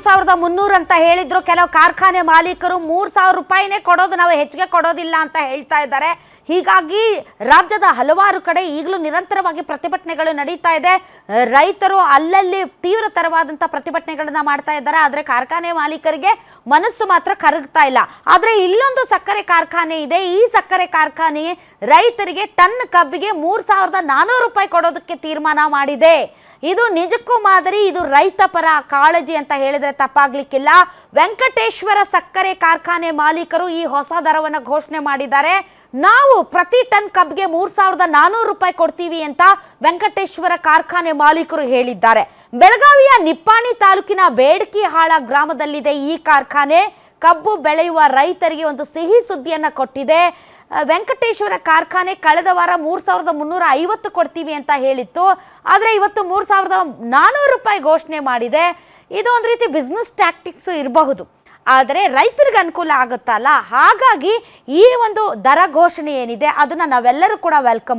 ಮೂರ್ ಸಾವಿರದ ಮುನ್ನೂರು ಅಂತ ಹೇಳಿದ್ರು. ಕೆಲವು ಕಾರ್ಖಾನೆ ಮಾಲೀಕರು ಮೂರ್ ಸಾವಿರ ರೂಪಾಯಿನೇ ಕೊಡೋದು ನಾವು ಹೆಚ್ಚಿಗೆ ಕೊಡೋದಿಲ್ಲ ಅಂತ ಹೇಳ್ತಾ ಇದ್ದಾರೆ. ಹೀಗಾಗಿ ರಾಜ್ಯದ ಹಲವಾರು ಕಡೆ ಈಗಲೂ ನಿರಂತರವಾಗಿ ಪ್ರತಿಭಟನೆಗಳು ನಡೀತಾ ಇದೆ. ರೈತರು ಅಲ್ಲಲ್ಲಿ ತೀವ್ರತರವಾದಂಥ ಪ್ರತಿಭಟನೆಗಳನ್ನ ಮಾಡ್ತಾ ಇದ್ದಾರೆ. ಆದರೆ ಕಾರ್ಖಾನೆ ಮಾಲೀಕರಿಗೆ ಮನಸ್ಸು ಮಾತ್ರ ಕರಗ್ತಾ ಇಲ್ಲ. ಆದರೆ ಇಲ್ಲೊಂದು ಸಕ್ಕರೆ ಕಾರ್ಖಾನೆ ಇದೆ. ಈ ಸಕ್ಕರೆ ಕಾರ್ಖಾನೆ ರೈತರಿಗೆ ಟನ್ ಕಬ್ಬಿಗೆ ಮೂರ್ ಸಾವಿರದ ನಾನೂರು ರೂಪಾಯಿ ಕೊಡೋದಕ್ಕೆ ತೀರ್ಮಾನ ಮಾಡಿದೆ. ಇದು ನಿಜಕ್ಕೂ ಮಾದರಿ, ಇದು ರೈತ ಪರ ಕಾಳಜಿ ಅಂತ ಹೇಳಿದ್ರೆ ತಪ್ಪಾಗ್ಲಿಕ್ಕಿಲ್ಲ. ವೆಂಕಟೇಶ್ವರ ಸಕ್ಕರೆ ಕಾರ್ಖಾನೆ ಮಾಲೀಕರು ಈ ಹೊಸ ದರವನ್ನು ಘೋಷಣೆ ಮಾಡಿದ್ದಾರೆ. ನಾವು ಪ್ರತಿ ಟನ್ ಕಬ್ಗೆ ಮೂರು ಸಾವಿರದ ನಾನೂರು ರೂಪಾಯಿ ಕೊಡ್ತೀವಿ ಅಂತ ವೆಂಕಟೇಶ್ವರ ಕಾರ್ಖಾನೆ ಮಾಲೀಕರು ಹೇಳಿದ್ದಾರೆ. ಬೆಳಗಾವಿಯ ನಿಪ್ಪಾಣಿ ತಾಲೂಕಿನ ಬೇಡ್ಕಿಹಾಳ ಗ್ರಾಮದಲ್ಲಿದೆ ಈ ಕಾರ್ಖಾನೆ. ಕಬ್ಬು ಬೆಳೆಯುವ ರೈತರಿಗೆ ಒಂದು ಸಿಹಿ ಸುದ್ದಿಯನ್ನು ಕೊಟ್ಟಿದೆ. ವೆಂಕಟೇಶ್ವರ ಕಾರ್ಖಾನೆ ಕಳೆದ ವಾರ ಮೂರು ಸಾವಿರದ ಮುನ್ನೂರ ಐವತ್ತು ಕೊಡ್ತೀವಿ ಅಂತ ಹೇಳಿತ್ತು. ಆದರೆ ಇವತ್ತು ಮೂರ್ ಸಾವಿರದ ನಾನೂರು ರೂಪಾಯಿ ಘೋಷಣೆ ಮಾಡಿದೆ. ಇದು ಒಂದು ರೀತಿ ಬಿಸ್ನೆಸ್ ಟ್ಯಾಕ್ಟಿಕ್ಸು ಇರಬಹುದು. ಆದರೆ ರೈತರಿಗೆ ಅನುಕೂಲ ಆಗುತ್ತಲ್ಲ? ಹಾಗಾಗಿ ಈ ಒಂದು ದರ ಘೋಷಣೆ ಏನಿದೆ, ಅದನ್ನ ನಾವೆಲ್ಲರೂ ಕೂಡ ವೆಲ್ಕಮ್